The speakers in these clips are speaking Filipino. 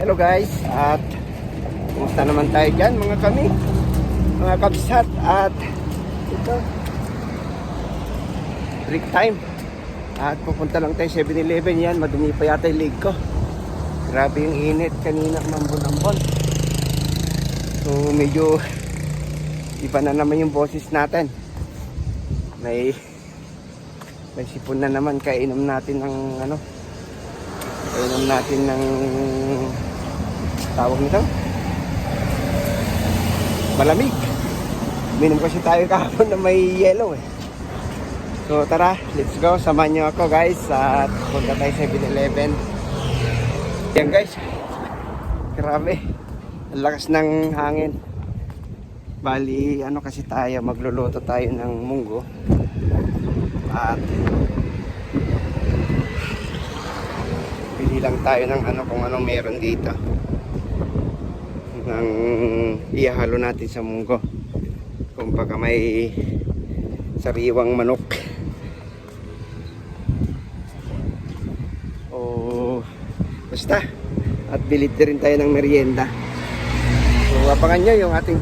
Hello guys, at kumusta naman tayo dyan mga kami, mga kabsat at ito, break time. At pupunta lang tayo 7-Eleven yan, madumi pa yata yung leg ko. Grabe yung init kanina, mambon-ambon. So medyo iba na naman yung boses natin. May may sipon na naman kainom natin ng ano, kainom natin ng tawag nito? Malamig. Minom kasi tayo kahapon na may yellow eh. So tara let's go. Samahan nyo ako guys at punta tayo sa 7-Eleven yan guys. Grabe. Ang lakas ng hangin. Bali ano kasi tayo magluluto tayo ng munggo. At Pili lang tayo ng ano kung anong meron dito. Nang ihalo natin sa munggo. Kung baka may sariwang manok. O basta. At bilid rin tayo ng merienda. So abangan nyo yung ating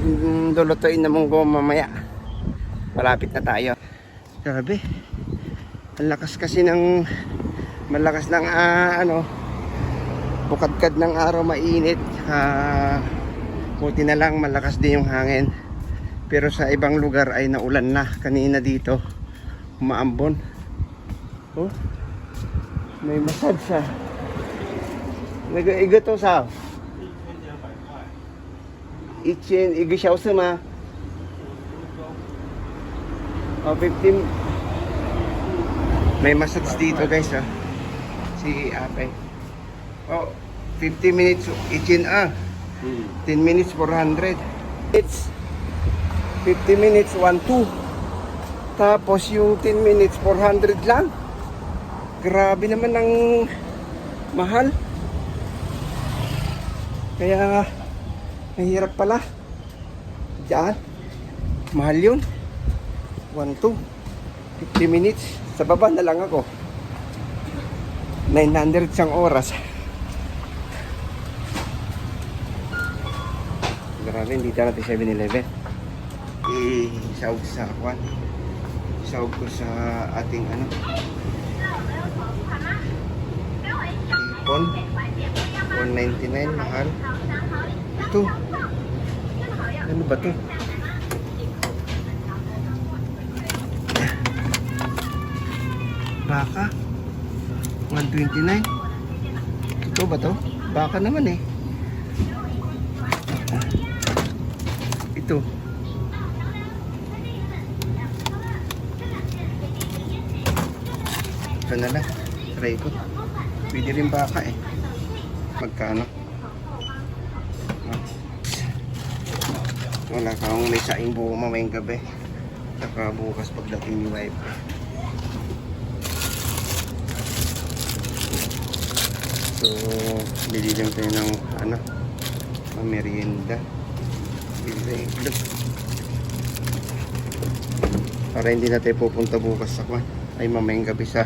lulutuin na munggo mamaya. Malapit na tayo. Grabe. Ang lakas kasi ng malakas ng ah, ano bukadkad ng araw mainit ah, buti na lang malakas din yung hangin. Pero sa ibang lugar ay naulan na kanina dito. Umaambon. Oh may masad siya. Nag-iga to sa ichin iga siya usama. Oh 15 may masads dito guys ah. Si Apay oh 50 minutes ichin ah. 10 minutes 400. It's 50 minutes 1 2. Tapos yung 10 minutes 400 lang. Grabe naman ang mahal. Kaya mahirap pala. Diyan. Mahal yun. 1 2. 50 minutes. Sa baba na lang ako. 900 siyang oras. Grabe, hindi natin 7-Eleven. I-sahog sa kwan. Sahog ko sa ating ano. Ipon. 199, mahal. Ito. Ano ba to? Baka. 129. Ito ba to? Baka naman eh. Ito. Ito na lang. Try ko. Pwede rin baka eh. Magkano? Ah. Wala kang may saing buo mamayang gabi. Saka bukas pagdating ni wife. So, bili lang tayo ng ano, merienda. Ng itlog. Para hindi na tayo pupunta bukas sa kwan. Ay mamayang gabi sa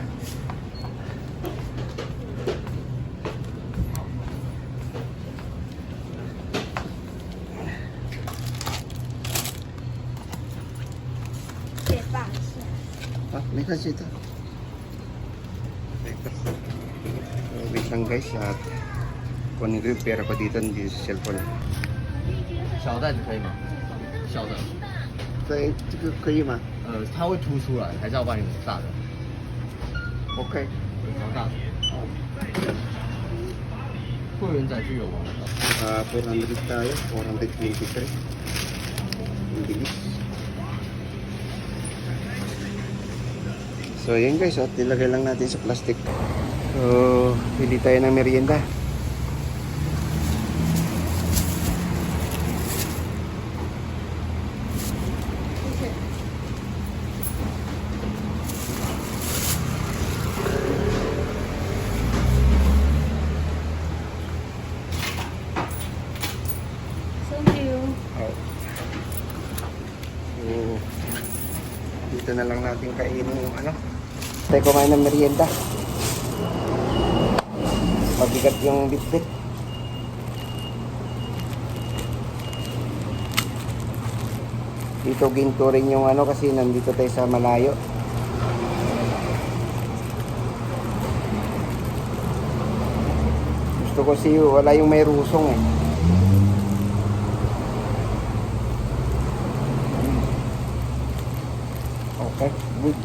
Ah, may kasi ito. Wait lang guys at kunin ko yung pera ko dito sa cellphone. 小袋子可以吗？小的，So, ito ko kayo ma? 呃，它会凸出来，还是要帮你大的？Okay. 找大的。会员载具有吗？Ah, 400 tayo. 423. Ang bilis. So, yun guys. At nilagay lang natin sa plastic. So, pili tayo ng merienda. natin kainin yung ano. Tayo kumain ng merienda. Mabigat yung bitbit. Dito ginto rin yung ano kasi nandito tayo sa malayo. Gusto ko siyo, wala yung may rusong eh. Okay, good.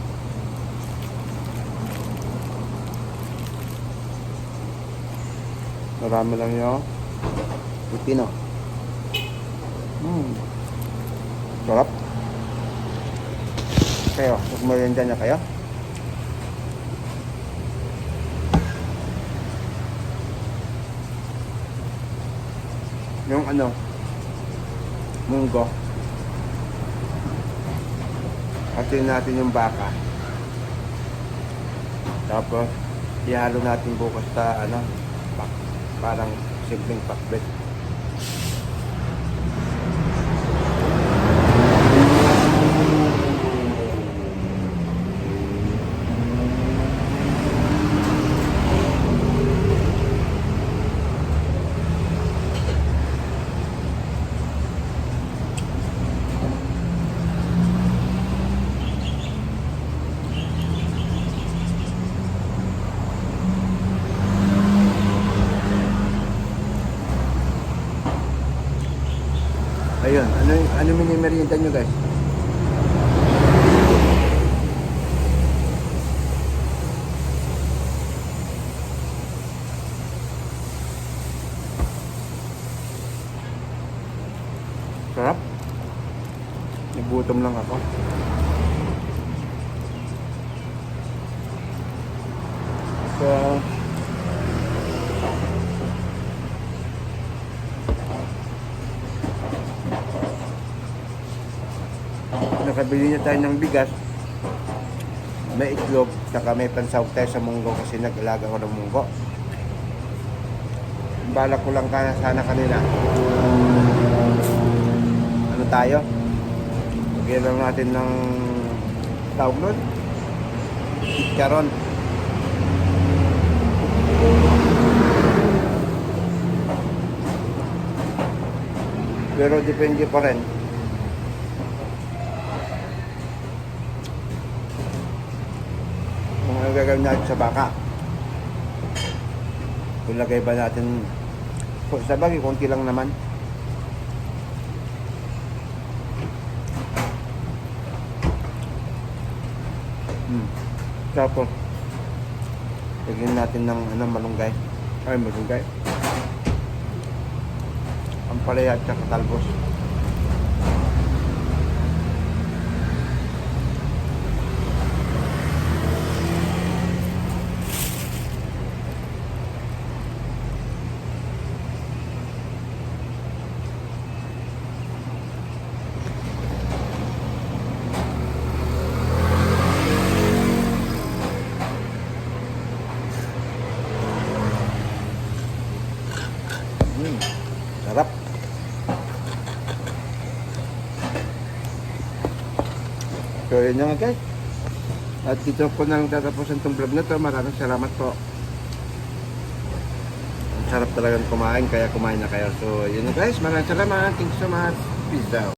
Marami lang yun. Pipino. Hmm. Sarap. Kayo, magmerienda na kayo? Yung ano, munggo. Atin natin yung baka. Tapos, ihalo natin bukas sa ano, parang simpleng pakbet. Minimerienda nyo guys? Sarap. Nagutom lang ako. So, nakabili na tayo ng bigas may itlog saka may pansawag tayo sa munggo kasi nag-alaga ko ng munggo. Balak ko lang kana sana kanila ano tayo? Lagyan lang natin ng tawag nun? Charon pero depende pa rin gagawin natin sa baka. Kung ba natin, sa bagay, konti lang naman. Hmm. Tapos, lagyan natin ng ano, malunggay. Ay, malunggay. Ang palaya at saka talbos. Hmm, sarap. So, yun nga guys. At dito ko nang tatapusin itong vlog na to. Maraming salamat po. Ang sarap talagang kumain, kaya kumain na kayo. So, yun na guys. Maraming salamat. Thanks so much. Peace out.